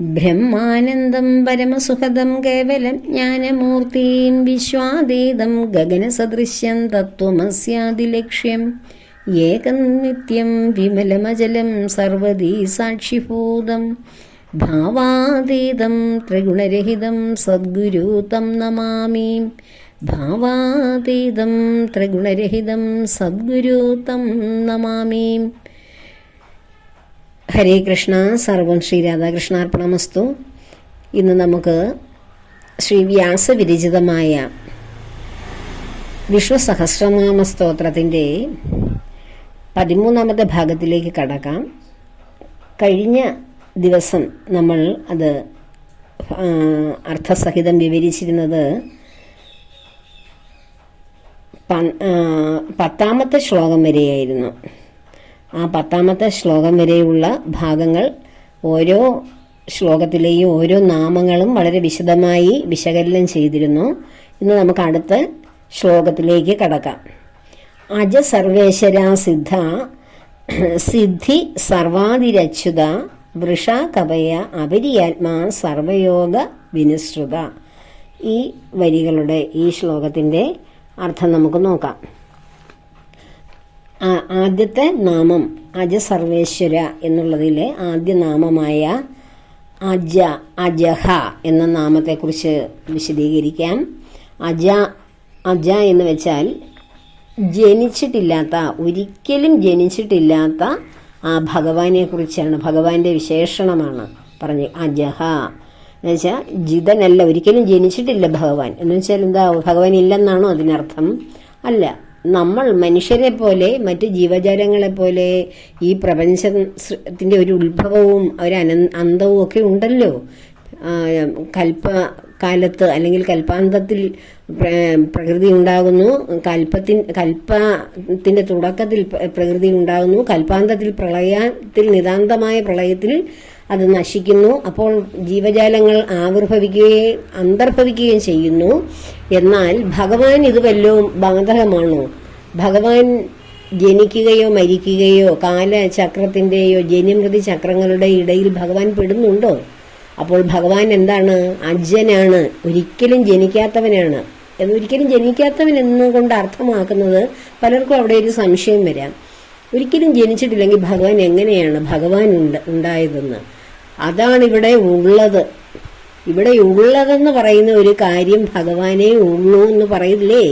ബ്രഹ്മാനന്ദം പരമസുഖദം കേവലം ജ്ഞാനമൂർത്തിം വിശ്വാതീതം ഗഗനസദൃശ്യം തത്വമസ്യാദിലക്ഷ്യം ഏകം നിത്യം വിമലമജലം സർവതീ സാക്ഷിഭൂതം. ഭാവാതീതം ത്രിഗുണരഹിതം സദ്ഗുരു തം നമാമി. ഭാവാതീതം ത്രിഗുണരഹിതം സദ്ഗുരു തം നമാമി. ഹരേ കൃഷ്ണ സർവം ശ്രീ രാധാകൃഷ്ണാർപ്പണമസ്തു. ഇന്ന് നമുക്ക് ശ്രീ വ്യാസവിരചിതമായ വിശ്വസഹസ്രനാമ സ്തോത്രത്തിന്റെ പതിമൂന്നാമത്തെ ഭാഗത്തിലേക്ക് കടക്കാം. കഴിഞ്ഞ ദിവസം നമ്മൾ അത് അർത്ഥസഹിതം വിവരിച്ചിരുന്നത് പത്താമത്തെ ശ്ലോകം വരെയായിരുന്നു. ആ പത്താമത്തെ ശ്ലോകം വരെയുള്ള ഭാഗങ്ങൾ ഓരോ ശ്ലോകത്തിലെയും ഓരോ നാമങ്ങളും വളരെ വിശദമായി വിശകലനം ചെയ്തിരുന്നു. ഇന്ന് നമുക്ക് അടുത്ത ശ്ലോകത്തിലേക്ക് കടക്കാം. അജ സർവേശ്വര സിദ്ധ സിദ്ധി സർവാതിരച്യുത വൃഷ കവയ അപരിയാത്മാ സർവയോഗ വിനിശ്രുത. ഈ വരികളുടെ ഈ ശ്ലോകത്തിന്റെ അർത്ഥം നമുക്ക് നോക്കാം. ആദ്യത്തെ നാമം അജ സർവേശ്വര എന്നുള്ളതിലെ ആദ്യ നാമമായ അജ അജഹ എന്ന നാമത്തെക്കുറിച്ച് വിശദീകരിക്കാം. അജ അജ എന്ന് വെച്ചാൽ ജനിച്ചിട്ടില്ലാത്ത ഒരിക്കലും ജനിച്ചിട്ടില്ലാത്ത ആ ഭഗവാനെ കുറിച്ചാണ് ഭഗവാന്റെ വിശേഷണമാണ് പറഞ്ഞ് അജഹ. എന്ന് വെച്ചാൽ ജിതനല്ല ഒരിക്കലും ജനിച്ചിട്ടില്ല ഭഗവാൻ. എന്ന് വെച്ചാൽ എന്താ ഭഗവാൻ ഇല്ലെന്നാണോ അതിനർത്ഥം? അല്ല. നമ്മൾ മനുഷ്യരെ പോലെ മറ്റ് ജീവജാലങ്ങളെ പോലെ ഈ പ്രപഞ്ചത്തിന്റെ ഒരു ഉത്ഭവവും ഒരു അന അന്തവും ഒക്കെ ഉണ്ടല്ലോ. കൽപ്പ കാലത്ത് അല്ലെങ്കിൽ കൽപ്പാന്തത്തിൽ പ്രകൃതി ഉണ്ടാകുന്നു. കൽപ്പത്തിൻ കൽപ്പത്തിന്റെ തുടക്കത്തിൽ പ്രകൃതി ഉണ്ടാകുന്നു. കൽപ്പാന്തത്തിൽ പ്രളയത്തിൽ നിതാന്തമായ പ്രളയത്തിൽ അത് നശിക്കുന്നു. അപ്പോൾ ജീവജാലങ്ങൾ ആവിർഭവിക്കുകയും അന്തർഭവിക്കുകയും ചെയ്യുന്നു. എന്നാൽ ഭഗവാൻ ഇത് വല്ലതും ബാധകമാണോ? ഭഗവാൻ ജനിക്കുകയോ മരിക്കുകയോ കാലചക്രത്തിന്റെയോ ജനിമൃതി ചക്രങ്ങളുടെ ഇടയിൽ ഭഗവാൻ പെടുന്നുണ്ടോ? അപ്പോൾ ഭഗവാൻ എന്താണ്? അജ്ജനാണ് ഒരിക്കലും ജനിക്കാത്തവനാണ്. ഒരിക്കലും ജനിക്കാത്തവൻ എന്നുകൊണ്ട് അർത്ഥമാക്കുന്നത് പലർക്കും അവിടെ ഒരു സംശയം വരാം. ഒരിക്കലും ജനിച്ചിട്ടില്ലെങ്കിൽ ഭഗവാൻ എങ്ങനെയാണ് ഭഗവാൻ ഉണ്ട് ഉണ്ടായതെന്ന്? അതാണ് ഇവിടെ ഉള്ളത്. ഇവിടെ ഉള്ളതെന്ന് പറയുന്ന ഒരു കാര്യം ഭഗവാനെ ഉള്ളൂ എന്ന് പറയില്ലേ?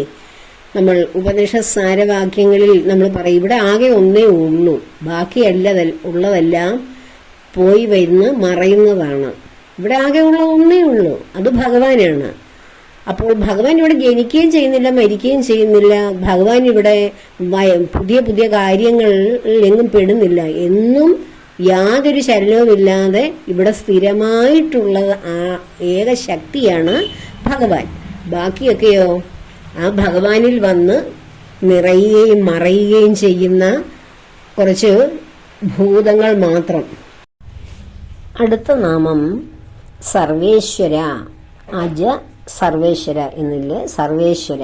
നമ്മൾ ഉപനിഷ സാരവാക്യങ്ങളിൽ നമ്മൾ പറയും ഇവിടെ ആകെ ഒന്നേ ഉള്ളൂ ബാക്കിയല്ല ഉള്ളതെല്ലാം പോയി വരുന്ന് മറയുന്നതാണ്. ഇവിടെ ആകെ ഉള്ള ഒന്നേ ഉള്ളൂ അത് ഭഗവാനാണ്. അപ്പോൾ ഭഗവാൻ ഇവിടെ ജനിക്കുകയും ചെയ്യുന്നില്ല മരിക്കുകയും ചെയ്യുന്നില്ല. ഭഗവാൻ ഇവിടെ പുതിയ പുതിയ കാര്യങ്ങളിൽ എങ്ങും പെടുന്നില്ല. എന്നും യാതൊരു ചലനവുമില്ലാതെ ഇവിടെ സ്ഥിരമായിട്ടുള്ള ആ ഏക ശക്തിയാണ് ഭഗവാൻ. ബാക്കിയൊക്കെയോ? ആ ഭഗവാനിൽ വന്ന് നിറയുകയും മറയുകയും ചെയ്യുന്ന കുറച്ച് ഭൂതങ്ങൾ മാത്രം. അടുത്ത നാമം സർവേശ്വര അജ സർവേശ്വര എന്നില്ല? സർവേശ്വര.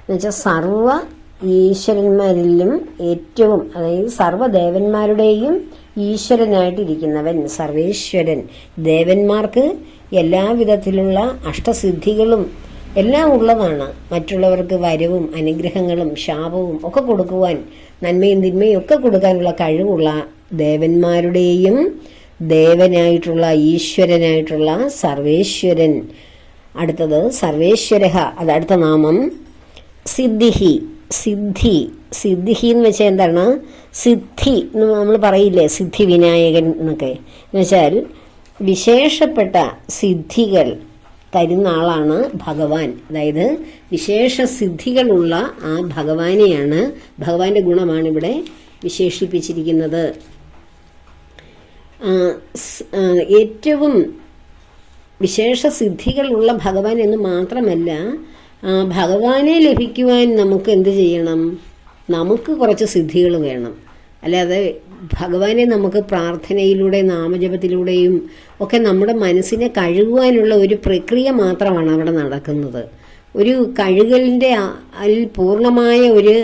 എന്നുവെച്ചാൽ സർവ ഈശ്വരന്മാരിലും ഏറ്റവും അതായത് സർവദേവന്മാരുടെയും ഈശ്വരനായിട്ടിരിക്കുന്നവൻ സർവേശ്വരൻ. ദേവന്മാർക്ക് എല്ലാവിധത്തിലുള്ള അഷ്ടസിദ്ധികളും എല്ലാം ഉള്ളതാണ്. മറ്റുള്ളവർക്ക് വരവും അനുഗ്രഹങ്ങളും ശാപവും ഒക്കെ കൊടുക്കുവാൻ നന്മയും തിന്മയും ഒക്കെ കൊടുക്കാനുള്ള കഴിവുള്ള ദേവന്മാരുടെയും ദേവനായിട്ടുള്ള ഈശ്വരനായിട്ടുള്ള സർവേശ്വരൻ. അടുത്തത് സർവേശ്വരഹ അത് അടുത്ത നാമം സിദ്ധിഹി. സിദ്ധി സിദ്ധിഹി എന്ന് വെച്ചാൽ എന്താണ്? സിദ്ധി എന്ന് നമ്മൾ പറയില്ലേ സിദ്ധി വിനായകൻ എന്നൊക്കെ. എന്നുവെച്ചാൽ വിശേഷപ്പെട്ട സിദ്ധികൾ തരുന്ന ആളാണ് ഭഗവാൻ. അതായത് വിശേഷ സിദ്ധികളുള്ള ആ ഭഗവാനെയാണ് ഭഗവാന്റെ ഗുണമാണ് ഇവിടെ വിശേഷിപ്പിച്ചിരിക്കുന്നത്. ഏറ്റവും വിശേഷ സിദ്ധികളുള്ള ഭഗവാൻ എന്ന് മാത്രമല്ല ഭഗവാനെ ലഭിക്കുവാൻ നമുക്ക് എന്ത് ചെയ്യണം? നമുക്ക് കുറച്ച് സിദ്ധികൾ വേണം. അല്ലാതെ ഭഗവാനെ നമുക്ക് പ്രാർത്ഥനയിലൂടെ നാമജപത്തിലൂടെയും ഒക്കെ നമ്മുടെ മനസ്സിനെ കഴുകുവാനുള്ള ഒരു പ്രക്രിയ മാത്രമാണ് അവിടെ നടക്കുന്നത്. ഒരു കഴുകലിന്റെ അതിൽ പൂർണമായ ഒരു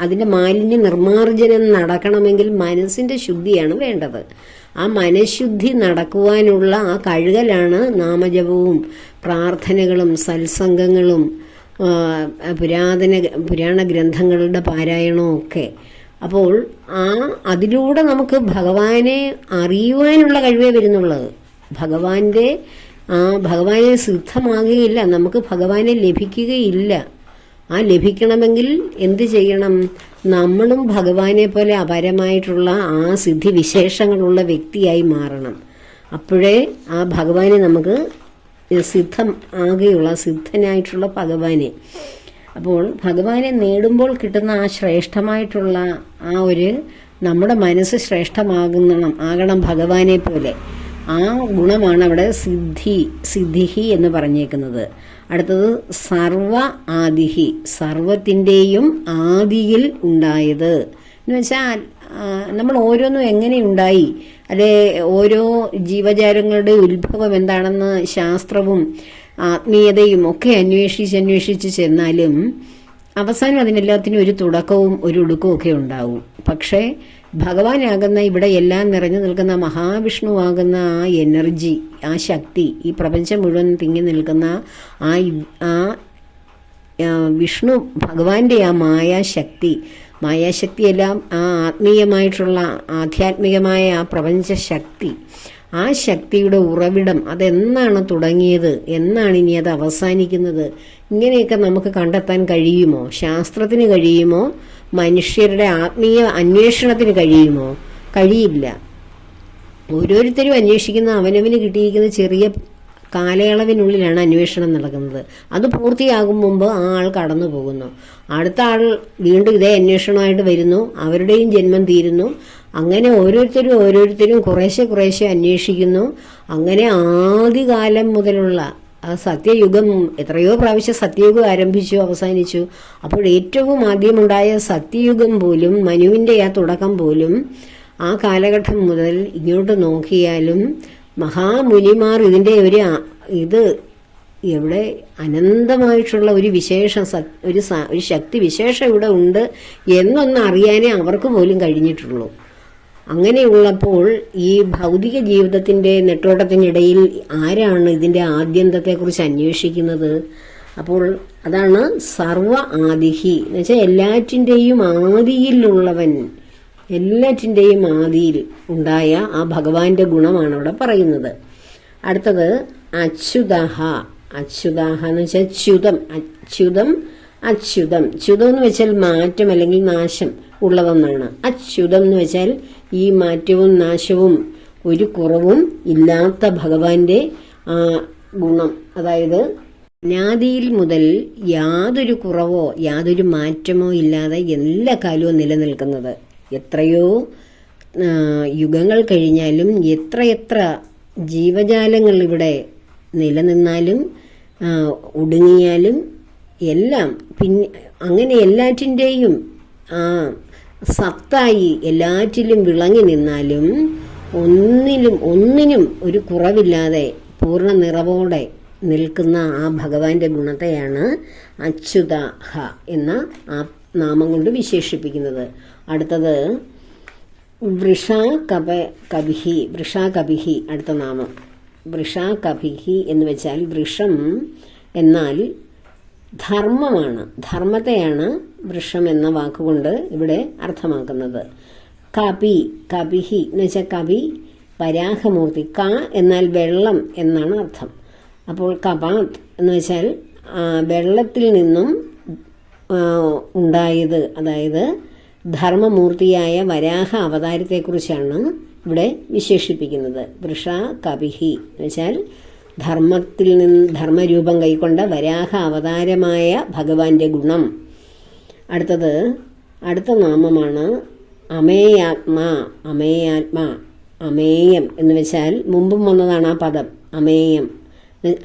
അതിന്റെ മാലിന്യ നിർമ്മാർജനം നടക്കണമെങ്കിൽ മനസ്സിന്റെ ശുദ്ധിയാണ് വേണ്ടത്. ആ മനഃശുദ്ധി നടക്കുവാനുള്ള ആ കഴുകലാണ് നാമജപവും പ്രാർത്ഥനകളും സത്സംഗങ്ങളും പുരാതന പുരാണ ഗ്രന്ഥങ്ങളുടെ പാരായണവും ഒക്കെ. അപ്പോൾ ആ അതിലൂടെ നമുക്ക് ഭഗവാനെ അറിയുവാനുള്ള കഴിവേ വരുന്നുള്ളത്. ഭഗവാന്റെ ആ ഭഗവാനെ സിദ്ധമാകുകയില്ല നമുക്ക് ഭഗവാനെ ലഭിക്കുകയില്ല. ആ ലഭിക്കണമെങ്കിൽ എന്ത് ചെയ്യണം? നമ്മളും ഭഗവാനെ പോലെ അപരമായിട്ടുള്ള ആ സിദ്ധി വിശേഷങ്ങളുള്ള വ്യക്തിയായി മാറണം. അപ്പോഴേ ആ ഭഗവാനെ നമുക്ക് സിദ്ധം ആകെയുള്ള സിദ്ധനായിട്ടുള്ള ഭഗവാനെ അപ്പോൾ ഭഗവാനെ നേടുമ്പോൾ കിട്ടുന്ന ആ ശ്രേഷ്ഠമായിട്ടുള്ള ആ ഒരു നമ്മുടെ മനസ്സ് ശ്രേഷ്ഠമാകുന്നണം ആകണം ഭഗവാനെ പോലെ. ആ ഗുണമാണ് അവിടെ സിദ്ധി സിദ്ധിഹി എന്ന് പറഞ്ഞേക്കുന്നത്. അടുത്തത് സർവ ആദിഹി സർവത്തിന്റെയും ആദിയിൽ ഉണ്ടായത്. എന്ന് വെച്ചാൽ നമ്മൾ ഓരോന്നും എങ്ങനെ ഉണ്ടായി? അല്ലെ ഓരോ ജീവജാലങ്ങളുടെ ഉത്ഭവം എന്താണെന്ന് ശാസ്ത്രവും ആത്മീയതയും ഒക്കെ അന്വേഷിച്ച് അന്വേഷിച്ച് ചെന്നാലും അവസാനം അതിനെല്ലാത്തിനും ഒരു തുടക്കവും ഒരു ഒടുക്കവും ഒക്കെ ഉണ്ടാവും. പക്ഷേ ഭഗവാനാകുന്ന ഇവിടെ എല്ലാം നിറഞ്ഞു നിൽക്കുന്ന മഹാവിഷ്ണുവാകുന്ന ആ എനർജി ആ ശക്തി ഈ പ്രപഞ്ചം മുഴുവൻ തിങ്ങി നിൽക്കുന്ന ആ ആ വിഷ്ണു ഭഗവാന്റെ ആ മായാശക്തി മായാശക്തിയെല്ലാം ആ ആത്മീയമായിട്ടുള്ള ആധ്യാത്മികമായ ആ പ്രപഞ്ച ശക്തി ആ ശക്തിയുടെ ഉറവിടം അതെന്നാണ് തുടങ്ങിയത്? എന്നാണ് ഇനി അത് അവസാനിക്കുന്നത്? ഇങ്ങനെയൊക്കെ നമുക്ക് കണ്ടെത്താൻ കഴിയുമോ? ശാസ്ത്രത്തിന് കഴിയുമോ? മനുഷ്യരുടെ ആത്മീയ അന്വേഷണത്തിന് കഴിയുമോ? കഴിയില്ല. ഓരോരുത്തരും അന്വേഷിക്കുന്ന അവനവന് കിട്ടിയിരിക്കുന്ന ചെറിയ കാലയളവിനുള്ളിലാണ് അന്വേഷണം നടക്കുന്നത്. അത് പൂർത്തിയാകും മുമ്പ് ആ ആൾ കടന്നു പോകുന്നു. അടുത്ത ആൾ വീണ്ടും ഇതേ അന്വേഷണമായിട്ട് വരുന്നു. അവരുടെയും ജന്മം തീരുന്നു. അങ്ങനെ ഓരോരുത്തരും ഓരോരുത്തരും കുറേശ്ശെ കുറേശ്ശെ അന്വേഷിക്കുന്നു. അങ്ങനെ ആദ്യകാലം മുതലുള്ള ആ സത്യയുഗം എത്രയോ പ്രാവശ്യം സത്യയുഗം ആരംഭിച്ചു അവസാനിച്ചു. അപ്പോൾ ഏറ്റവും ആദ്യമുണ്ടായ സത്യയുഗം പോലും മനുവിന്റെ ആ തുടക്കം പോലും ആ കാലഘട്ടം മുതൽ ഇങ്ങോട്ട് നോക്കിയാലും മഹാമുനിമാർ ഇതിന്റെ ഒരു ഇത് ഇവിടെ അനന്തമായിട്ടുള്ള ഒരു വിശേഷം ഒരു ശക്തി വിശേഷം ഇവിടെ ഉണ്ട് എന്നൊന്നറിയാനേ അവർക്ക് പോലും കഴിഞ്ഞിട്ടുള്ളൂ. അങ്ങനെയുള്ളപ്പോൾ ഈ ഭൗതിക ജീവിതത്തിന്റെ നെട്ടോട്ടത്തിനിടയിൽ ആരാണ് ഇതിന്റെ ആദ്യന്തത്തെക്കുറിച്ച് അന്വേഷിക്കുന്നത്? അപ്പോൾ അതാണ് സർവ ആദിഹി. എന്ന് വെച്ചാൽ എല്ലാറ്റിന്റെയും ആദിയിലുള്ളവൻ എല്ലാറ്റിന്റെയും ആദിയിൽ ഉണ്ടായ ആ ഭഗവാന്റെ ഗുണമാണ് അവിടെ പറയുന്നത്. അടുത്തത് അച്യുതഹ. അച്യുതഹ എന്ന് വെച്ചാൽ ച്യുതം. അച്യുതം അച്യുതം. ച്യുതം എന്ന് വെച്ചാൽ മാറ്റം അല്ലെങ്കിൽ നാശം ഉള്ളതെന്നാണ്. അച്യുതം എന്ന് വെച്ചാൽ ഈ മാറ്റവും നാശവും ഒരു കുറവും ഇല്ലാത്ത ഭഗവാന്റെ ആ ഗുണം. അതായത് അനാദിയിൽ മുതൽ യാതൊരു കുറവോ യാതൊരു മാറ്റമോ ഇല്ലാതെ എല്ലാ കാലവും നിലനിൽക്കുന്നത്. എത്രയോ യുഗങ്ങൾ കഴിഞ്ഞാലും എത്രയെത്ര ജീവജാലങ്ങൾ ഇവിടെ നിലനിന്നാലും ഒടുങ്ങിയാലും എല്ലാം പിന്നെ അങ്ങനെ എല്ലാറ്റിന്റെയും ആ സത്തായി എല്ലാറ്റിലും വിളങ്ങി നിന്നാലും ഒന്നിലും ഒന്നിനും ഒരു കുറവില്ലാതെ പൂർണ നിറവോടെ നിൽക്കുന്ന ആ ഭഗവാന്റെ ഗുണത്തെയാണ് അച്യുത ഹ എന്ന ആ നാമം കൊണ്ട് വിശേഷിപ്പിക്കുന്നത്. അടുത്തത് വൃഷ കപ കവിഹി വൃഷ കവിഹി അടുത്ത നാമം. വൃഷ കവിഹി എന്ന് വെച്ചാൽ വൃഷം എന്നാൽ ധർമ്മമാണ്. ധർമ്മത്തെയാണ് വൃഷം എന്ന വാക്കുകൊണ്ട് ഇവിടെ അർത്ഥമാക്കുന്നത്. കപി കപിഹി എന്ന് വെച്ചാൽ കവി വരാഹമൂർത്തി ക എന്നാൽ വെള്ളം എന്നാണ് അർത്ഥം. അപ്പോൾ കപാത് എന്ന് വെച്ചാൽ വെള്ളത്തിൽ നിന്നും ഉണ്ടായത് അതായത് ധർമ്മമൂർത്തിയായ വരാഹ അവതാരത്തെക്കുറിച്ചാണ് ഇവിടെ വിശേഷിപ്പിക്കുന്നത്. വൃഷ കപിഹി എന്ന് വെച്ചാൽ ധർമ്മത്തിൽ നിന്ന് ധർമ്മരൂപം കൈക്കൊണ്ട വരാഹ അവതാരമായ ഭഗവാന്റെ ഗുണം. അടുത്തത് അടുത്ത നാമമാണ് അമേയാത്മാ അമേയാത്മാ അമേയം എന്ന് വെച്ചാൽ മുമ്പും വന്നതാണ് ആ പദം അമേയം.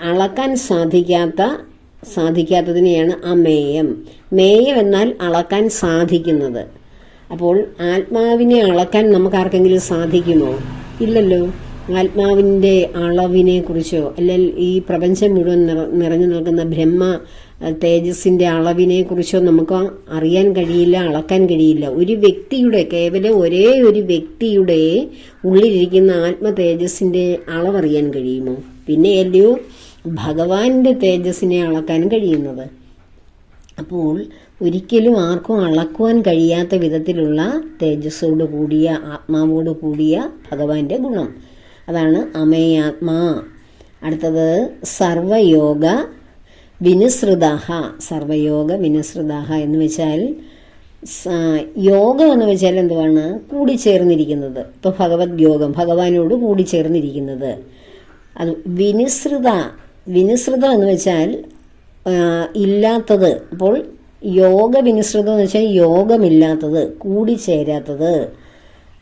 അളക്കാൻ സാധിക്കാത്ത സാധിക്കാത്തതിനെയാണ് അമേയം. മേയം എന്നാൽ അളക്കാൻ സാധിക്കുന്നത്. അപ്പോൾ ആത്മാവിനെ അളക്കാൻ നമുക്ക് ആർക്കെങ്കിലും സാധിക്കുമോ? ഇല്ലല്ലോ. ആത്മാവിന്റെ അളവിനെക്കുറിച്ചോ അല്ലെങ്കിൽ ഈ പ്രപഞ്ചം മുഴുവൻ നിറ നിറഞ്ഞു നിൽക്കുന്ന ബ്രഹ്മ തേജസ്സിന്റെ അളവിനെ കുറിച്ചോ നമുക്ക് അറിയാൻ കഴിയില്ല അളക്കാൻ കഴിയില്ല. ഒരു വ്യക്തിയുടെ കേവലം ഒരേ ഒരു വ്യക്തിയുടെ ഉള്ളിലിരിക്കുന്ന ആത്മ തേജസ്സിന്റെ അളവറിയാൻ കഴിയുമോ? പിന്നെ അല്ലയോ ഭഗവാന്റെ തേജസ്സിനെ അളക്കാൻ കഴിയുന്നത്? അപ്പോൾ ഒരിക്കലും ആർക്കും അളക്കുവാൻ കഴിയാത്ത വിധത്തിലുള്ള തേജസ്സോട് കൂടിയ ആത്മാവോട് കൂടിയ ഭഗവാന്റെ ഗുണം. അതാണ് അമേയാത്മാ. അടുത്തത് സർവയോഗ വിനുസൃതാഹ. സർവയോഗ വിനുസൃതാഹ എന്ന് വെച്ചാൽ യോഗം എന്ന് വെച്ചാൽ എന്തുവാണ്? കൂടിച്ചേർന്നിരിക്കുന്നത്. ഇപ്പോൾ ഭഗവത് യോഗം ഭഗവാനോട് കൂടിച്ചേർന്നിരിക്കുന്നത്. അത് വിനുസൃത വിനുസൃതം എന്ന് വെച്ചാൽ ഇല്ലാത്തത്. അപ്പോൾ യോഗ വിനുസൃതം എന്ന് വെച്ചാൽ യോഗമില്ലാത്തത് കൂടിച്ചേരാത്തത്.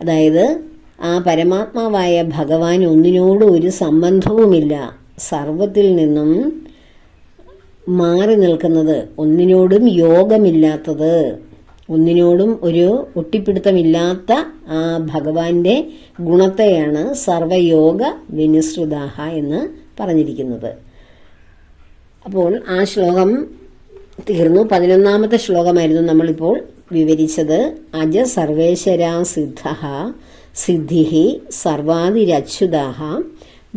അതായത് ആ പരമാത്മാവായ ഭഗവാൻ ഒന്നിനോടും ഒരു സംബന്ധവുമില്ല. സർവത്തിൽ നിന്നും മാറി നിൽക്കുന്നത് ഒന്നിനോടും യോഗമില്ലാത്തത്. ഒന്നിനോടും ഒരു ഒട്ടിപ്പിടുത്തമില്ലാത്ത ആ ഭഗവാന്റെ ഗുണത്തെയാണ് സർവയോഗ വിനിശ്രുതാഹ എന്ന് പറഞ്ഞിരിക്കുന്നത്. അപ്പോൾ ആ ശ്ലോകം തീർന്നു. പതിനൊന്നാമത്തെ ശ്ലോകമായിരുന്നു നമ്മളിപ്പോൾ വിവരിച്ചത്. അജ സർവേശ്വരാ സിദ്ധ സിദ്ധി സർവാതിരച്യുതാഹ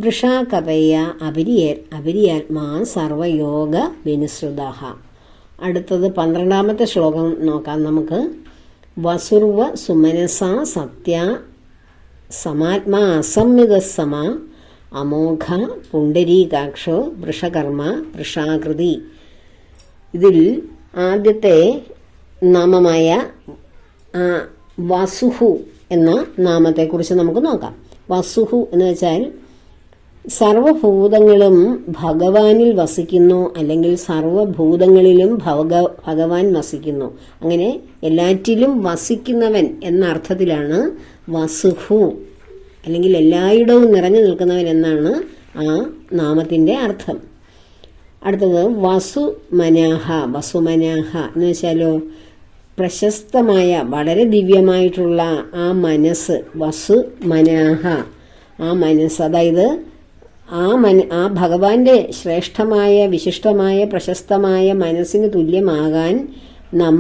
വൃഷാകപയ അപരിയേ അപരിയാത്മാ സർവയോഗ വിനുസൃതാഹ അടുത്തത് പന്ത്രണ്ടാമത്തെ ശ്ലോകം നോക്കാം നമുക്ക്. വസുർവ സുമനസ സത്യ സമാത്മാ അസംയുത സമ അമോഘ പുണ്ടരീകാക്ഷോ വൃഷകർമ്മ വൃഷാകൃതി. ഇതിൽ ആദ്യത്തെ നാമമായ വസുഹു എന്ന നാമത്തെക്കുറിച്ച് നമുക്ക് നോക്കാം. വസുഹു എന്ന് വെച്ചാൽ സർവഭൂതങ്ങളും ഭഗവാനിൽ വസിക്കുന്നു അല്ലെങ്കിൽ സർവഭൂതങ്ങളിലും ഭഗ ഭഗവാൻ വസിക്കുന്നു. അങ്ങനെ എല്ലാറ്റിലും വസിക്കുന്നവൻ എന്ന അർത്ഥത്തിലാണ് വസുഹു. അല്ലെങ്കിൽ എല്ലായിടവും നിറഞ്ഞു നിൽക്കുന്നവൻ എന്നാണ് ആ നാമത്തിന്റെ അർത്ഥം. അടുത്തത് വസുമനാഹ വസുമനാഹ എന്ന് വെച്ചാലോ പ്രശസ്തമായ വളരെ ദിവ്യമായിട്ടുള്ള ആ മനസ്സ് വസു മനാഹ. ആ മനസ്സ് അതായത് ആ മന ആ ഭഗവാന്റെ ശ്രേഷ്ഠമായ വിശിഷ്ടമായ പ്രശസ്തമായ മനസ്സിന് തുല്യമാകാൻ നം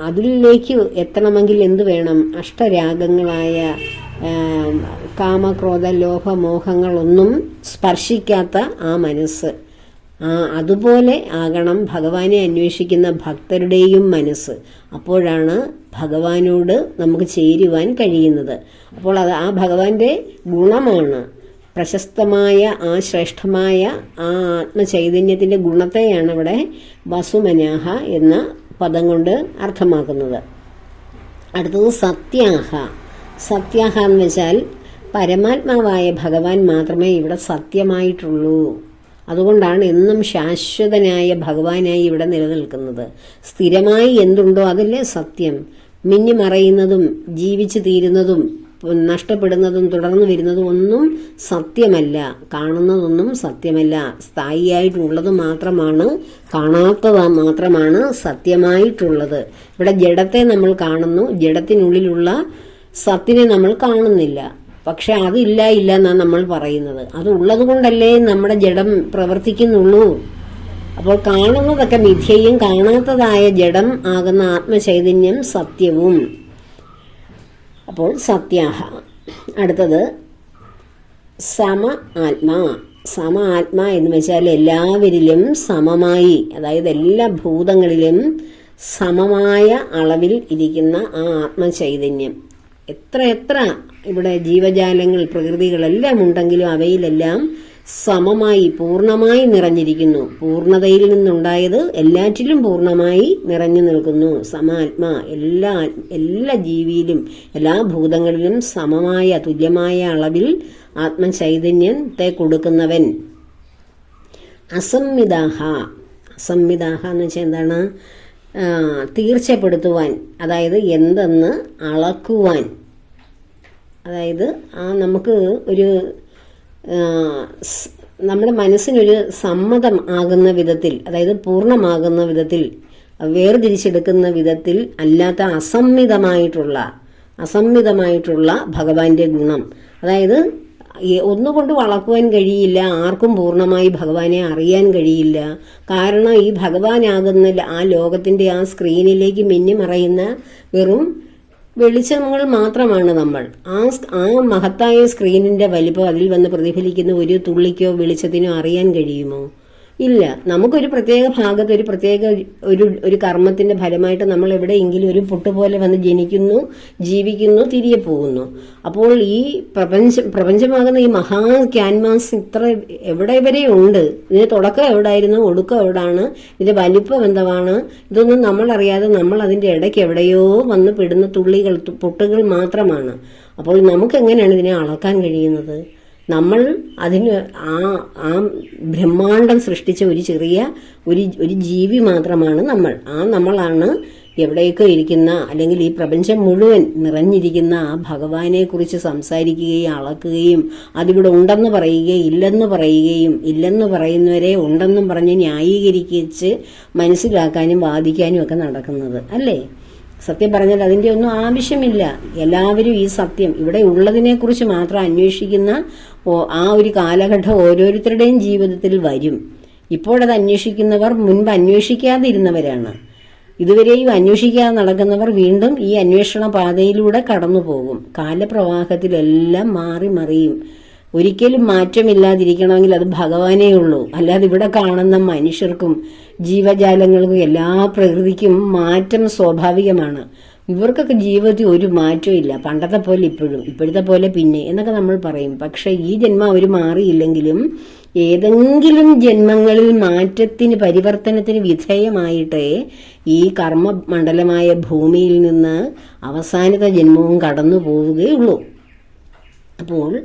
അതിലേക്ക് എത്തണമെങ്കിൽ എന്തു വേണം? അഷ്ടരാഗങ്ങളായ കാമക്രോധ ലോഹമോഹങ്ങളൊന്നും സ്പർശിക്കാത്ത ആ മനസ്സ്. അതുപോലെ ആകണം ഭഗവാനെ അന്വേഷിക്കുന്ന ഭക്തരുടെയും മനസ്സ്. അപ്പോഴാണ് ഭഗവാനോട് നമുക്ക് ചേരുവാൻ കഴിയുന്നത്. അപ്പോൾ അത് ആ ഭഗവാന്റെ ഗുണമാണ്. പ്രശസ്തമായ ആ ശ്രേഷ്ഠമായ ആ ആത്മചൈതന്യത്തിന്റെ ഗുണത്തെയാണ് ഇവിടെ വസുമനാഹ എന്ന പദം കൊണ്ട് അർത്ഥമാക്കുന്നത്. അടുത്തത് സത്യാഹ. സത്യാഹ എന്ന് വെച്ചാൽ പരമാത്മാവായ ഭഗവാൻ മാത്രമേ ഇവിടെ സത്യമായിട്ടുള്ളൂ. അതുകൊണ്ടാണ് എന്നും ശാശ്വതനായ ഭഗവാനായി ഇവിടെ നിലനിൽക്കുന്നത്. സ്ഥിരമായി എന്തുണ്ടോ അതല്ലേ സത്യം. മിന്നിമറയുന്നതും ജീവിച്ചു തീരുന്നതും നഷ്ടപ്പെടുന്നതും തുടർന്നു വരുന്നതും ഒന്നും സത്യമല്ല. കാണുന്നതൊന്നും സത്യമല്ല. സ്ഥായിയായിട്ടുള്ളത് മാത്രമാണ്. കാണാത്തത് മാത്രമാണ് സത്യമായിട്ടുള്ളത്. ഇവിടെ ജഡത്തെ നമ്മൾ കാണുന്നു. ജഡത്തിനുള്ളിലുള്ള സത്തിനെ നമ്മൾ കാണുന്നില്ല. പക്ഷെ അതില്ല ഇല്ല എന്നാണ് നമ്മൾ പറയുന്നത്. അത് ഉള്ളത് കൊണ്ടല്ലേ നമ്മുടെ ജഡം പ്രവർത്തിക്കുന്നുള്ളൂ. അപ്പോൾ കാണുന്നതൊക്കെ മിഥ്യയും കാണാത്തതായ ജഡം ആകുന്ന ആത്മചൈതന്യം സത്യവും. അപ്പോൾ സത്യാഹ. അടുത്തത് സമ ആത്മാ. സമ ആത്മാ എന്ന് വെച്ചാൽ എല്ലാവരിലും സമമായി അതായത് എല്ലാ ഭൂതങ്ങളിലും സമമായ അളവിൽ ഇരിക്കുന്ന ആ ആത്മചൈതന്യം. എത്ര എത്ര ഇവിടെ ജീവജാലങ്ങൾ പ്രകൃതികളെല്ലാം ഉണ്ടെങ്കിലും അവയിലെല്ലാം സമമായി പൂർണമായി നിറഞ്ഞിരിക്കുന്നു. പൂർണതയിൽ നിന്നുണ്ടായത് എല്ലാറ്റിലും പൂർണമായി നിറഞ്ഞു നിൽക്കുന്നു. സമാത്മാ എല്ലാ എല്ലാ ജീവിയിലും എല്ലാ ഭൂതങ്ങളിലും സമമായ തുല്യമായ അളവിൽ ആത്മചൈതന്യത്തെ കൊടുക്കുന്നവൻ. അസംവിദാഹ. അസംവിദാഹ എന്ന് വെച്ചാൽ എന്താണ്? തീർച്ചപ്പെടുത്തുവാൻ അതായത് എന്തെന്ന് അളക്കുവാൻ. അതായത് ആ നമുക്ക് ഒരു നമ്മുടെ മനസ്സിനൊരു സമ്മതം ആകുന്ന വിധത്തിൽ അതായത് പൂർണമാകുന്ന വിധത്തിൽ വേർതിരിച്ചെടുക്കുന്ന വിധത്തിൽ അല്ലാത്ത അസംമിതമായിട്ടുള്ള അസംമിതമായിട്ടുള്ള ഭഗവാന്റെ ഗുണം. അതായത് ഒന്നുകൊണ്ട് വളക്കുവാൻ കഴിയില്ല ആർക്കും പൂർണമായി ഭഗവാനെ അറിയാൻ കഴിയില്ല. കാരണം ഈ ഭഗവാനാകുന്ന ആ ലോകത്തിന്റെ ആ സ്ക്രീനിലേക്ക് മിന്നി മറയുന്ന വെറും വെളിച്ചങ്ങൾ മാത്രമാണ് നമ്മൾ. ആ ആ മഹത്തായ സ്ക്രീനിന്റെ വലിപ്പം അതിൽ വന്ന് പ്രതിഫലിക്കുന്ന ഒരു തുള്ളിക്കോ വെളിച്ചത്തിനോ അറിയാൻ കഴിയുമോ? ഇല്ല. നമുക്കൊരു പ്രത്യേക ഭാഗത്ത് ഒരു പ്രത്യേക ഒരു ഒരു കർമ്മത്തിന്റെ ഫലമായിട്ട് നമ്മൾ എവിടെയെങ്കിലും ഒരു പുട്ട് പോലെ വന്ന് ജനിക്കുന്നു ജീവിക്കുന്നു തിരികെ പോകുന്നു. അപ്പോൾ ഈ പ്രപഞ്ച പ്രപഞ്ചമാകുന്ന ഈ മഹാ ക്യാൻവാസ് ഇത്ര എവിടെ വരെ ഉണ്ട്? ഇതിന് തുടക്കം എവിടായിരുന്നു? ഒടുക്കം എവിടാണ്? ഇതിന്റെ വലിപ്പം എന്താണ്? ഇതൊന്നും നമ്മൾ അറിയാതെ നമ്മൾ അതിന്റെ ഇടയ്ക്ക് എവിടെയോ വന്ന് പെടുന്ന തുള്ളികൾ പൊട്ടുകൾ മാത്രമാണ്. അപ്പോൾ നമുക്ക് എങ്ങനെയാണ് ഇതിനെ അളക്കാൻ കഴിയുന്നത്? നമ്മൾ അതിന് ആ ആ ബ്രഹ്മാണ്ടം സൃഷ്ടിച്ച ഒരു ചെറിയ ഒരു ഒരു ജീവി മാത്രമാണ് നമ്മൾ. ആ നമ്മളാണ് എവിടെയൊക്കെ ഇരിക്കുന്ന അല്ലെങ്കിൽ ഈ പ്രപഞ്ചം മുഴുവൻ നിറഞ്ഞിരിക്കുന്ന ആ ഭഗവാനെ കുറിച്ച് സംസാരിക്കുകയും അളക്കുകയും അതിവിടെ ഉണ്ടെന്ന് പറയുകയും ഇല്ലെന്ന് പറയുകയും ഇല്ലെന്ന് പറയുന്നവരെ ഉണ്ടെന്നും പറഞ്ഞ് ന്യായീകരിച്ച് മനസ്സിലാക്കാനും വാദിക്കാനും ഒക്കെ നടക്കുന്നത്. അല്ലേ? സത്യം പറഞ്ഞാൽ അതിന്റെ ഒന്നും ആവശ്യമില്ല. എല്ലാവരും ഈ സത്യം ഇവിടെ ഉള്ളതിനെ കുറിച്ച് മാത്രം അന്വേഷിക്കുന്ന ആ ഒരു കാലഘട്ടം ഓരോരുത്തരുടെയും ജീവിതത്തിൽ വരും. ഇപ്പോഴത് അന്വേഷിക്കുന്നവർ മുൻപ് അന്വേഷിക്കാതിരുന്നവരാണ്. ഇതുവരെയും അന്വേഷിക്കാതെ നടക്കുന്നവർ വീണ്ടും ഈ അന്വേഷണ പാതയിലൂടെ കടന്നു പോകും കാലപ്രവാഹത്തിലെല്ലാം മാറി മറിയും. ഒരിക്കലും മാറ്റമില്ലാതിരിക്കണമെങ്കിൽ അത് ഭഗവാനേ ഉള്ളൂ. അല്ലാതെ ഇവിടെ കാണുന്ന മനുഷ്യർക്കും ജീവജാലങ്ങൾക്കും എല്ലാ പ്രകൃതിക്കും മാറ്റം സ്വാഭാവികമാണ്. ഇവർക്കൊക്കെ ജീവിതത്തിൽ ഒരു മാറ്റവും ഇല്ല. പണ്ടത്തെ പോലെ ഇപ്പോഴും ഇപ്പോഴത്തെ പോലെ പിന്നെ എന്നൊക്കെ നമ്മൾ പറയും. പക്ഷെ ഈ ജന്മം അവർ മാറിയില്ലെങ്കിലും ഏതെങ്കിലും ജന്മങ്ങളിൽ മാറ്റത്തിന് പരിവർത്തനത്തിന് വിധേയമായിട്ടേ ഈ കർമ്മമണ്ഡലമായ ഭൂമിയിൽ നിന്ന് അവസാനത്തെ ജന്മവും കടന്നു പോവുകയുള്ളൂ അപ്പോൾ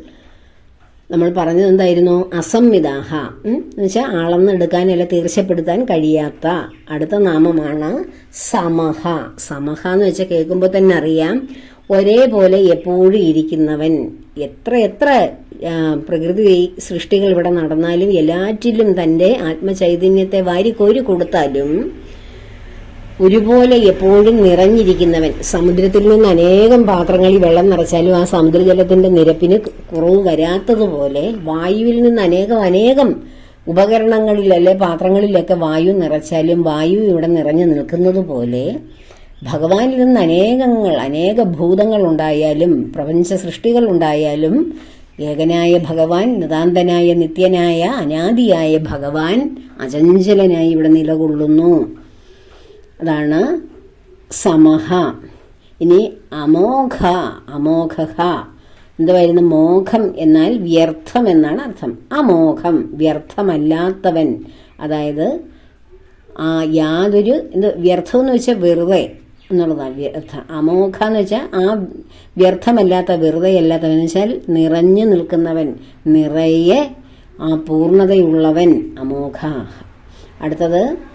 നമ്മൾ പറഞ്ഞത് എന്തായിരുന്നു? അസംവിധാഹ എന്ന് വെച്ചാൽ അളന്നെടുക്കാനല്ല തീർച്ചപ്പെടുത്താൻ കഴിയാത്ത. അടുത്ത നാമമാണ് സമഹ. സമഹ എന്ന് വെച്ചാൽ കേൾക്കുമ്പോൾ തന്നെ അറിയാം. ഒരേപോലെ എപ്പോഴും ഇരിക്കുന്നവൻ. എത്ര എത്ര പ്രകൃതി സൃഷ്ടികൾ ഇവിടെ നടന്നാലും എല്ലാറ്റിലും തന്റെ ആത്മചൈതന്യത്തെ വാരിക്കോരി കൊടുത്താലും ഒരുപോലെ എപ്പോഴും നിറഞ്ഞിരിക്കുന്നവൻ. സമുദ്രത്തിൽ നിന്ന് അനേകം പാത്രങ്ങളിൽ വെള്ളം നിറച്ചാലും ആ സമുദ്രജലത്തിന്റെ നിരപ്പിന് കുറവ് വരാത്തതുപോലെ വായുവിൽ നിന്ന് അനേകം അനേകം ഉപകരണങ്ങളിൽ അല്ലെ പാത്രങ്ങളിലൊക്കെ വായു നിറച്ചാലും വായു ഇവിടെ നിറഞ്ഞു നിൽക്കുന്നത് പോലെ ഭഗവാനിൽ നിന്ന് അനേകങ്ങൾ അനേക ഭൂതങ്ങൾ ഉണ്ടായാലും പ്രപഞ്ച സൃഷ്ടികൾ ഉണ്ടായാലും ഏകനായ ഭഗവാൻ നിതാന്തനായ നിത്യനായ അനാദിയായ ഭഗവാൻ അചഞ്ചലനായി ഇവിടെ നിലകൊള്ളുന്നു. അതാണ് സമഹ. ഇനി അമോഘ അമോഘ എന്തുവായിരുന്നു മോഘം എന്നാൽ വ്യർത്ഥം എന്നാണ് അർത്ഥം. അമോഘം വ്യർത്ഥമല്ലാത്തവൻ. അതായത് ആ യാതൊരു എന്ത് വ്യർത്ഥം എന്ന് വെച്ചാൽ വെറുതെ എന്നുള്ളതാണ് വ്യർത്ഥ അമോഘ എന്ന് വെച്ചാൽ ആ വ്യർത്ഥമല്ലാത്ത വെറുതെ അല്ലാത്തവൻ എന്ന് വെച്ചാൽ നിറഞ്ഞു നിൽക്കുന്നവൻ നിറയെ ആ പൂർണതയുള്ളവൻ അമോഘ. അടുത്തത്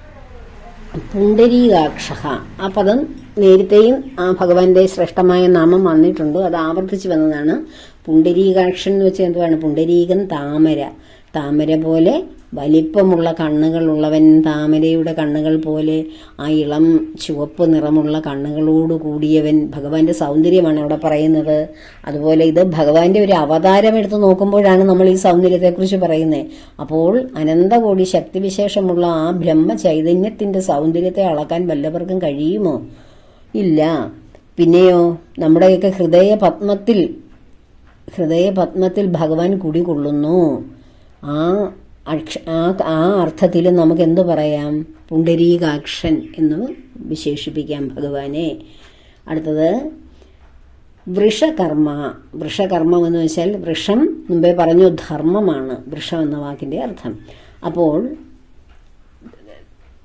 പുണ്ടരീകാക്ഷ ആ പദം നേരത്തെയും ആ ഭഗവാന്റെ ശ്രേഷ്ഠമായ നാമം വന്നിട്ടുണ്ട്. അത് ആവർത്തിച്ച് വന്നതാണ്. പുണ്ടരീകാക്ഷൻ എന്ന് വെച്ചാൽ എന്തുവാണ്? പുണ്ടരീകൻ താമര. താമര പോലെ വലിപ്പമുള്ള കണ്ണുകളുള്ളവൻ താമരയുടെ കണ്ണുകൾ പോലെ ആ ഇളം ചുവപ്പ് നിറമുള്ള കണ്ണുകളോട് കൂടിയവൻ ഭഗവാന്റെ സൗന്ദര്യമാണ് അവിടെ പറയുന്നത്. അതുപോലെ ഇത് ഭഗവാന്റെ ഒരു അവതാരം എടുത്ത് നോക്കുമ്പോഴാണ് നമ്മൾ ഈ സൗന്ദര്യത്തെക്കുറിച്ച് പറയുന്നത്. അപ്പോൾ അനന്തകോടി ശക്തിവിശേഷമുള്ള ആ ബ്രഹ്മ ചൈതന്യത്തിന്റെ സൗന്ദര്യത്തെ അളക്കാൻ വല്ലവർക്കും കഴിയുമോ? ഇല്ല. പിന്നെയോ നമ്മുടെയൊക്കെ ഹൃദയ പത്മത്തിൽ ഹൃദയ പത്മത്തിൽ ഭഗവാൻ കുടികൊള്ളുന്നു. ആ അക്ഷ ആ ആ അർത്ഥത്തിൽ നമുക്ക് എന്തു പറയാം? പുണ്ടരീകാക്ഷൻ എന്ന് വിശേഷിപ്പിക്കാം ഭഗവാനെ. അടുത്തത് വൃഷകർമ്മ. വൃഷകർമ്മം എന്ന് വെച്ചാൽ വൃഷം മുമ്പേ പറഞ്ഞു ധർമ്മമാണ്. വൃഷം എന്ന വാക്കിന്റെ അർത്ഥം. അപ്പോൾ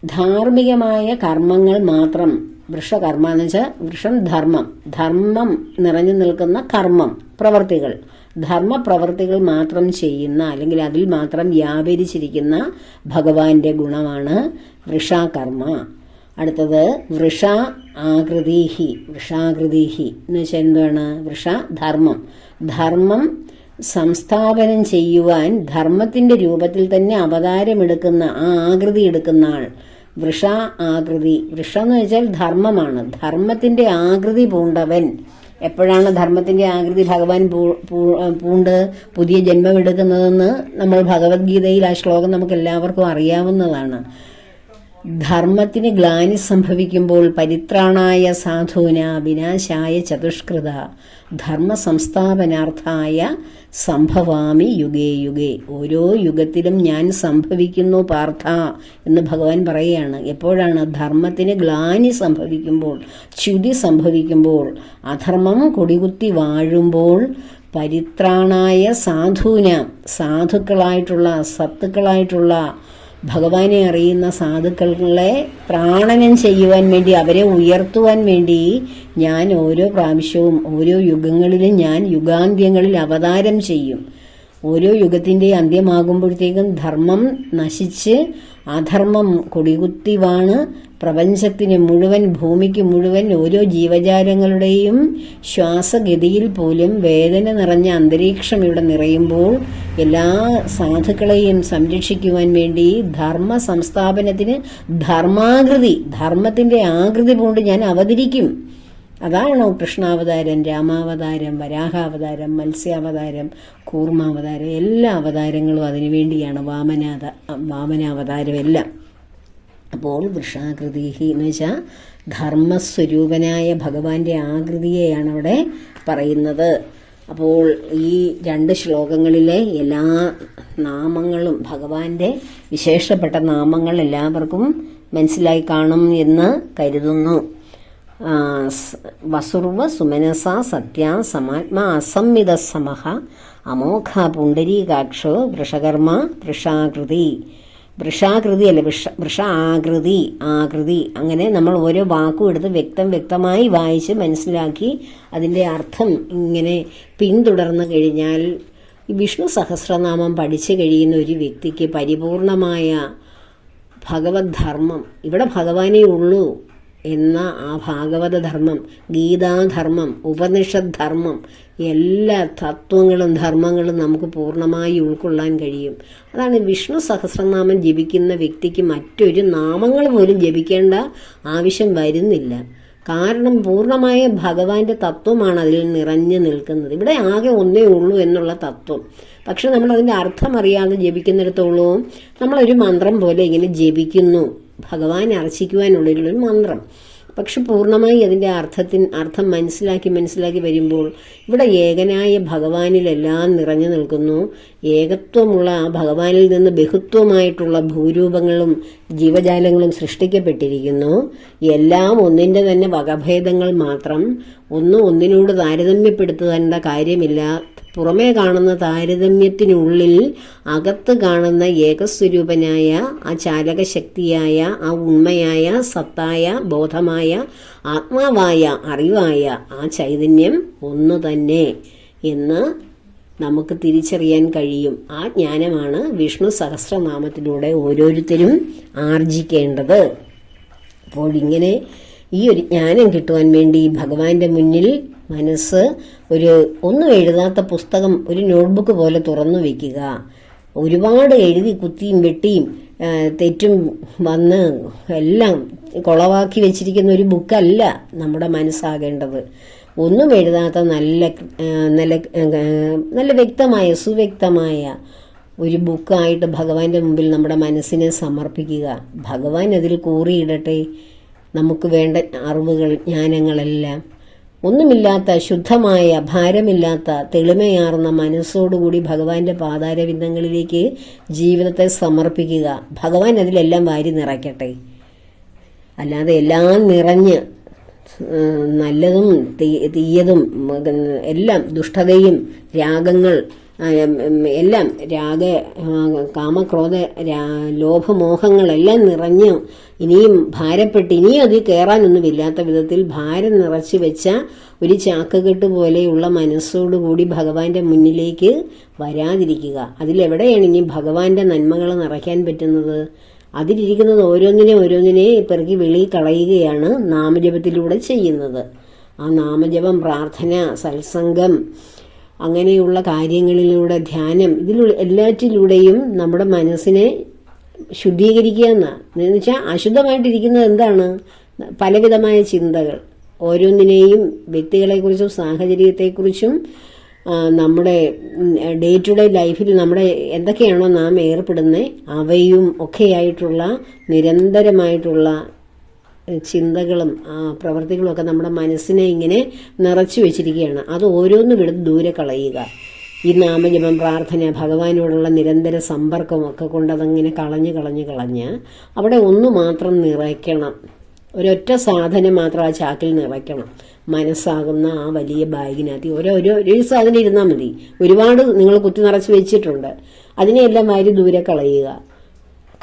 ധാർമ്മികമായ കർമ്മങ്ങൾ മാത്രം വൃഷകർമ്മ എന്ന് വെച്ചാൽ വൃഷം ധർമ്മം. ധർമ്മം നിറഞ്ഞു നിൽക്കുന്ന കർമ്മം പ്രവർത്തികൾ. ധർമ്മപ്രവർത്തികൾ മാത്രം ചെയ്യുന്ന അല്ലെങ്കിൽ അതിൽ മാത്രം വ്യാപരിച്ചിരിക്കുന്ന ഭഗവാന്റെ ഗുണമാണ് വൃഷാകർമ്മ. അടുത്തത് വൃഷ ആകൃതിഹി വൃഷാകൃതിഹി എന്ന് വെച്ചാൽ എന്താണ്? വൃഷ ധർമ്മം. ധർമ്മം സംസ്ഥാപനം ചെയ്യുവാൻ ധർമ്മത്തിന്റെ രൂപത്തിൽ തന്നെ അവതാരമെടുക്കുന്ന ആ ആകൃതി എടുക്കുന്ന ആൾ വൃഷ ആകൃതി. വൃഷ എന്ന് വെച്ചാൽ ധർമ്മമാണ്. ധർമ്മത്തിന്റെ ആകൃതി പൂണ്ടവൻ. എപ്പോഴാണ് ധർമ്മത്തിന്റെ ആകൃതി ഭഗവാൻ പൂണ്ട് പുതിയ ജന്മമെടുക്കുന്നതെന്ന് നമ്മൾ ഭഗവത്ഗീതയിൽ ആ ശ്ലോകം നമുക്ക് എല്ലാവർക്കും അറിയാവുന്നതാണ്. ധർമ്മത്തിന് ഗ്ലാനി സംഭവിക്കുമ്പോൾ പരിത്രാണായ സാധൂന വിനാശായ ചതുഷ്കൃത ധർമ്മ സംസ്ഥാപനാർത്ഥായ സംഭവാമി യുഗേ യുഗേ. ഓരോ യുഗത്തിലും ഞാൻ സംഭവിക്കുന്നു പാർത്ഥ എന്ന് ഭഗവാൻ പറയുകയാണ്. എപ്പോഴാണ്? ധർമ്മത്തിന് ഗ്ലാനി സംഭവിക്കുമ്പോൾ ച്യുതി സംഭവിക്കുമ്പോൾ അധർമ്മം കൊടികുത്തി വാഴുമ്പോൾ പരിത്രാണായ സാധൂന സാധുക്കളായിട്ടുള്ള സത്തുക്കളായിട്ടുള്ള ഭഗവാനെ അറിയുന്ന സാധുക്കളെ പ്രാണനം ചെയ്യുവാൻ വേണ്ടി അവരെ ഉയർത്തുവാൻ വേണ്ടി ഞാൻ ഓരോ പ്രാവശ്യവും ഓരോ യുഗങ്ങളിലും ഞാൻ യുഗാന്ത്യങ്ങളിൽ അവതാരം ചെയ്യും. ഓരോ യുഗത്തിന്റെ അന്ത്യമാകുമ്പോഴത്തേക്കും ധർമ്മം നശിച്ച് അധർമ്മം കൊടികുത്തി വാണ് പ്രപഞ്ചത്തിന് മുഴുവൻ ഭൂമിക്ക് മുഴുവൻ ഓരോ ജീവജാലങ്ങളുടെയും ശ്വാസഗതിയിൽ പോലും വേദന നിറഞ്ഞ അന്തരീക്ഷം ഇവിടെ നിറയുമ്പോൾ എല്ലാ സാധുക്കളെയും സംരക്ഷിക്കുവാൻ വേണ്ടി ധർമ്മ സംസ്ഥാപനത്തിന് ധർമാകൃതി ധർമ്മത്തിന്റെ ആകൃതി കൊണ്ട് ഞാൻ അവതരിക്കും. അതാണോ കൃഷ്ണാവതാരം രാമാവതാരം വരാഹാവതാരം മത്സ്യാവതാരം കൂർമാവതാരം? എല്ലാ അവതാരങ്ങളും അതിനുവേണ്ടിയാണ് വാമനാത വാമനാവതാരം എല്ലാം. അപ്പോൾ വൃഷാകൃതി എന്ന് വെച്ചാൽ ധർമ്മസ്വരൂപനായ ഭഗവാന്റെ ആകൃതിയെയാണ് അവിടെ പറയുന്നത്. അപ്പോൾ ഈ രണ്ട് ശ്ലോകങ്ങളിലെ എല്ലാ നാമങ്ങളും ഭഗവാന്റെ വിശേഷപ്പെട്ട നാമങ്ങൾ എല്ലാവർക്കും മനസ്സിലായി കാണും എന്ന് കരുതുന്നു. വസുർവ സുമനസ സത്യാ സമാത്മാ അസംവിത സമഹ അമോഘ പുണ്ടരീകാക്ഷോ വൃഷകർമ്മ വൃഷാകൃതി. വൃഷാകൃതി അല്ല വൃഷ വൃഷ ആകൃതി. ആകൃതി അങ്ങനെ നമ്മൾ ഓരോ വാക്കും എടുത്ത് വ്യക്തം വ്യക്തമായി വായിച്ച് മനസ്സിലാക്കി അതിന്റെ അർത്ഥം ഇങ്ങനെ പിന്തുടർന്നു കഴിഞ്ഞാൽ വിഷ്ണു സഹസ്രനാമം പഠിച്ചു കഴിയുന്ന ഒരു വ്യക്തിക്ക് പരിപൂർണമായ ഭഗവത് ധർമ്മം. ഇവിടെ ഭഗവാനേ ഉള്ളൂ. എന്ന ആ ഭാഗവത ധർമ്മം ഗീതാധർമ്മം ഉപനിഷത് ധർമ്മം എല്ലാ തത്വങ്ങളും ധർമ്മങ്ങളും നമുക്ക് പൂർണമായി ഉൾക്കൊള്ളാൻ കഴിയും. അതാണ് വിഷ്ണു സഹസ്രനാമം ജപിക്കുന്ന വ്യക്തിക്ക് മറ്റൊരു നാമങ്ങൾ പോലും ജപിക്കേണ്ട ആവശ്യം വരുന്നില്ല. കാരണം പൂർണമായ ഭഗവാന്റെ തത്വമാണ് അതിൽ നിറഞ്ഞു നിൽക്കുന്നത്. ഇവിടെ ആകെ ഒന്നേ ഉള്ളൂ എന്നുള്ള തത്വം. പക്ഷെ നമ്മൾ അതിന്റെ അർത്ഥം അറിയാതെ ജപിക്കുന്നിടത്തോളവും നമ്മളൊരു മന്ത്രം പോലെ ഇങ്ങനെ ജപിക്കുന്നു. ഭഗവാൻ അർച്ചിക്കുവാനുള്ളൊരു മന്ത്രം. പക്ഷെ പൂർണമായി അതിന്റെ അർത്ഥത്തിന് അർത്ഥം മനസ്സിലാക്കി മനസ്സിലാക്കി വരുമ്പോൾ ഇവിടെ ഏകനായ ഭഗവാനിലെല്ലാം നിറഞ്ഞു നിൽക്കുന്നു. ഏകത്വമുള്ള ആ ഭഗവാനിൽ നിന്ന് ബഹുത്വമായിട്ടുള്ള ഭൂരൂപങ്ങളും ജീവജാലങ്ങളും സൃഷ്ടിക്കപ്പെട്ടിരിക്കുന്നു. എല്ലാം ഒന്നിന്റെ തന്നെ വകഭേദങ്ങൾ മാത്രം. ഒന്നും ഒന്നിനോട് താരതമ്യപ്പെടുത്തേണ്ട കാര്യമില്ല പുറമേ കാണുന്ന താരതമ്യത്തിനുള്ളിൽ അകത്ത് കാണുന്ന ഏകസ്വരൂപനായ ആ ചാലകശക്തിയായ ആ ഉണ്മയായ സത്തായ ബോധമായ ആത്മാവായ അറിവായ ആ ചൈതന്യം ഒന്നു തന്നെ എന്ന് നമുക്ക് തിരിച്ചറിയാൻ കഴിയും. ആ ജ്ഞാനമാണ് വിഷ്ണു സഹസ്രനാമത്തിലൂടെ ഓരോരുത്തരും ആർജിക്കേണ്ടത്. അപ്പോൾ ഇങ്ങനെ ഈ ഒരു ജ്ഞാനം കിട്ടുവാൻ വേണ്ടി ഭഗവാന്റെ മുന്നിൽ മനസ്സ് ഒരു ഒന്നും എഴുതാത്ത പുസ്തകം ഒരു നോട്ട്ബുക്ക് പോലെ തുറന്നു വെക്കുക. ഒരുപാട് എഴുതി കുത്തിയും വെട്ടിയും തെറ്റും വന്ന് എല്ലാം കുളവാക്കി വെച്ചിരിക്കുന്ന ഒരു ബുക്കല്ല നമ്മുടെ മനസ്സാകേണ്ടത്. ഒന്നും എഴുതാത്ത നല്ല നല്ല നല്ല വ്യക്തമായ സുവ്യക്തമായ ഒരു ബുക്കായിട്ട് ഭഗവാന്റെ മുമ്പിൽ നമ്മുടെ മനസ്സിനെ സമർപ്പിക്കുക. ഭഗവാൻ അതിൽ കൂറിയിടട്ടെ. നമുക്ക് വേണ്ട അറിവുകൾ ജ്ഞാനങ്ങളെല്ലാം ഒന്നുമില്ലാത്ത ശുദ്ധമായ ഭാരമില്ലാത്ത തെളിമയാർന്ന മനസ്സോടുകൂടി ഭഗവാന്റെ പാതാരവിന്ദങ്ങളിലേക്ക് ജീവിതത്തെ സമർപ്പിക്കുക. ഭഗവാൻ അതിലെല്ലാം വാരി നിറയ്ക്കട്ടെ. അല്ലാതെ എല്ലാം നിറഞ്ഞ് നല്ലതും തീയതും എല്ലാം ദുഷ്ടതയും രാഗങ്ങൾ എല്ലാം രാഗ കാമക്രോധ ലോഭമോഹങ്ങളെല്ലാം നിറഞ്ഞ് ഇനിയും ഭാരപ്പെട്ട് ഇനിയും അതിൽ കയറാനൊന്നുമില്ലാത്ത വിധത്തിൽ ഭാരം നിറച്ച് വെച്ച ഒരു ചാക്കുകെട്ട് പോലെയുള്ള മനസ്സോടുകൂടി ഭഗവാന്റെ മുന്നിലേക്ക് വരാതിരിക്കുക. അതിലെവിടെയാണ് ഇനി ഭഗവാന്റെ നന്മകൾ നിറയ്ക്കാൻ പറ്റുന്നത്? അതിലിരിക്കുന്നത് ഓരോന്നിനെ ഓരോന്നിനെ പെറുക്കി വെളി കളയുകയാണ് നാമജപത്തിലൂടെ ചെയ്യുന്നത്. ആ നാമജപം പ്രാർത്ഥന സത്സംഗം അങ്ങനെയുള്ള കാര്യങ്ങളിലൂടെ ധ്യാനം ഇതിലൂടെ എല്ലാറ്റിലൂടെയും നമ്മുടെ മനസ്സിനെ ശുദ്ധീകരിക്കുക എന്നാണ് എന്ന് വെച്ചാൽ അശുദ്ധമായിട്ടിരിക്കുന്നത് എന്താണ്? പലവിധമായ ചിന്തകൾ. ഓരോന്നിനെയും വ്യക്തികളെക്കുറിച്ചും സാഹചര്യത്തെക്കുറിച്ചും നമ്മുടെ ഡേ ടു ഡേ ലൈഫിൽ നമ്മുടെ എന്തൊക്കെയാണോ നാം ഏർപ്പെടുന്നത് അവയും ഒക്കെയായിട്ടുള്ള നിരന്തരമായിട്ടുള്ള ചിന്തകളും പ്രവൃത്തികളും ഒക്കെ നമ്മുടെ മനസ്സിനെ ഇങ്ങനെ നിറച്ചു വെച്ചിരിക്കുകയാണ്. അത് ഓരോന്നും എടുത്ത് ദൂരെ കളയുക. ഈ നാമജപം പ്രാർത്ഥന ഭഗവാനോടുള്ള നിരന്തര സമ്പർക്കമൊക്കെ കൊണ്ട് അതങ്ങനെ കളഞ്ഞ് കളഞ്ഞ് കളഞ്ഞ് അവിടെ ഒന്ന് മാത്രം നിറയ്ക്കണം. ഒരൊറ്റ സാധനം മാത്രം ആ ചാക്കിൽ നിറയ്ക്കണം. മനസ്സാകുന്ന ആ വലിയ ബാഗിനകത്ത് ഓരോ ഒരു ഒരു സാധനം ഇരുന്നാൽ മതി. ഒരുപാട് നിങ്ങൾ കുത്തി നിറച്ച് വെച്ചിട്ടുണ്ട്. അതിനെയെല്ലാം വാരി ദൂരെ കളയുക.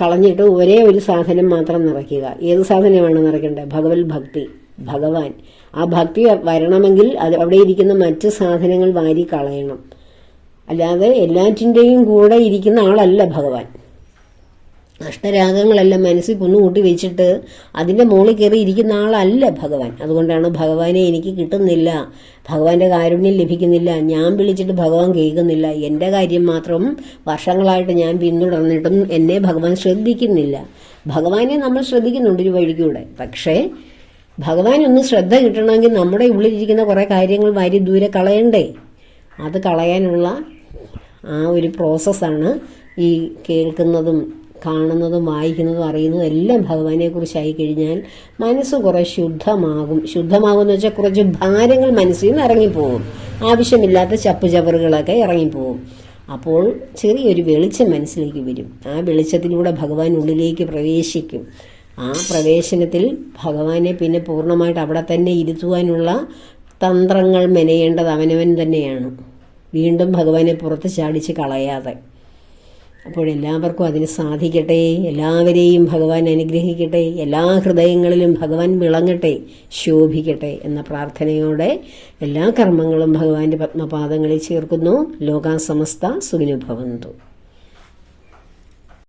കളഞ്ഞിട്ട് ഒരേ ഒരു സാധനം മാത്രം നിറയ്ക്കുക. ഏത് സാധനമാണ് നിറയ്ക്കേണ്ടത്? ഭഗവത് ഭക്തി ഭഗവാൻ. ആ ഭക്തി വരണമെങ്കിൽ അത് അവിടെ ഇരിക്കുന്ന മറ്റ് സാധനങ്ങൾ വാരി കളയണം. അല്ലാതെ എല്ലാറ്റിന്റെയും കൂടെ ഇരിക്കുന്ന ആളല്ല ഭഗവാൻ. അഷ്ടരാഗങ്ങളെല്ലാം മനസ്സിൽ കുന്നുകൂട്ടി വെച്ചിട്ട് അതിന്റെ മുകളിൽ കയറി ഇരിക്കുന്ന ആളല്ല ഭഗവാൻ. അതുകൊണ്ടാണ് ഭഗവാനെ എനിക്ക് കിട്ടുന്നില്ല. ഭഗവാന്റെ കാരുണ്യം ലഭിക്കുന്നില്ല. ഞാൻ വിളിച്ചിട്ട് ഭഗവാൻ കേൾക്കുന്നില്ല. എന്റെ കാര്യം മാത്രം വർഷങ്ങളായിട്ട് ഞാൻ പിന്തുടർന്നിട്ടും എന്നെ ഭഗവാൻ ശ്രദ്ധിക്കുന്നില്ല. ഭഗവാനെ നമ്മൾ ശ്രദ്ധിക്കുന്നുണ്ട് ഒരു വഴിക്കൂടെ. പക്ഷേ ഭഗവാൻ ഒന്ന് ശ്രദ്ധ കിട്ടണമെങ്കിൽ നമ്മുടെ ഉള്ളിലിരിക്കുന്ന കുറേ കാര്യങ്ങൾ വാരി ദൂരെ കളയണ്ടേ? അത് കളയാനുള്ള ആ ഒരു പ്രോസസ്സാണ് ഈ കേൾക്കുന്നതും കാണുന്നതും വായിക്കുന്നതും അറിയുന്നതും എല്ലാം ഭഗവാനെ കുറിച്ചായി കഴിഞ്ഞാൽ മനസ്സ് കുറെ ശുദ്ധമാകും. ശുദ്ധമാകും എന്ന് വെച്ചാൽ കുറച്ച് ഭാരങ്ങൾ മനസ്സിൽ നിന്ന് ഇറങ്ങിപ്പോകും. ആവശ്യമില്ലാത്ത ചപ്പ് ചവറുകളൊക്കെ ഇറങ്ങിപ്പോകും. അപ്പോൾ ചെറിയൊരു വെളിച്ചം മനസ്സിലേക്ക് വരും. ആ വെളിച്ചത്തിലൂടെ ഭഗവാൻ ഉള്ളിലേക്ക് പ്രവേശിക്കും. ആ പ്രവേശനത്തിൽ ഭഗവാനെ പിന്നെ പൂർണമായിട്ട് അവിടെ തന്നെ ഇരുത്തുവാനുള്ള തന്ത്രങ്ങൾ മെനയേണ്ടത് അവനവൻ തന്നെയാണ്. വീണ്ടും ഭഗവാനെ പുറത്ത് ചാടിച്ച് കളയാതെ. അപ്പോൾ എല്ലാവർക്കും അതിന് സാധിക്കട്ടെ. എല്ലാവരെയും ഭഗവാൻ അനുഗ്രഹിക്കട്ടെ. എല്ലാ ഹൃദയങ്ങളിലും ഭഗവാൻ വിളങ്ങട്ടെ ശോഭിക്കട്ടെ എന്ന പ്രാർത്ഥനയോടെ എല്ലാ കർമ്മങ്ങളും ഭഗവാന്റെ പത്മപാദങ്ങളിൽ ചേർക്കുന്നു. ലോകാസമസ്ത സുഖിനുഭവന്തു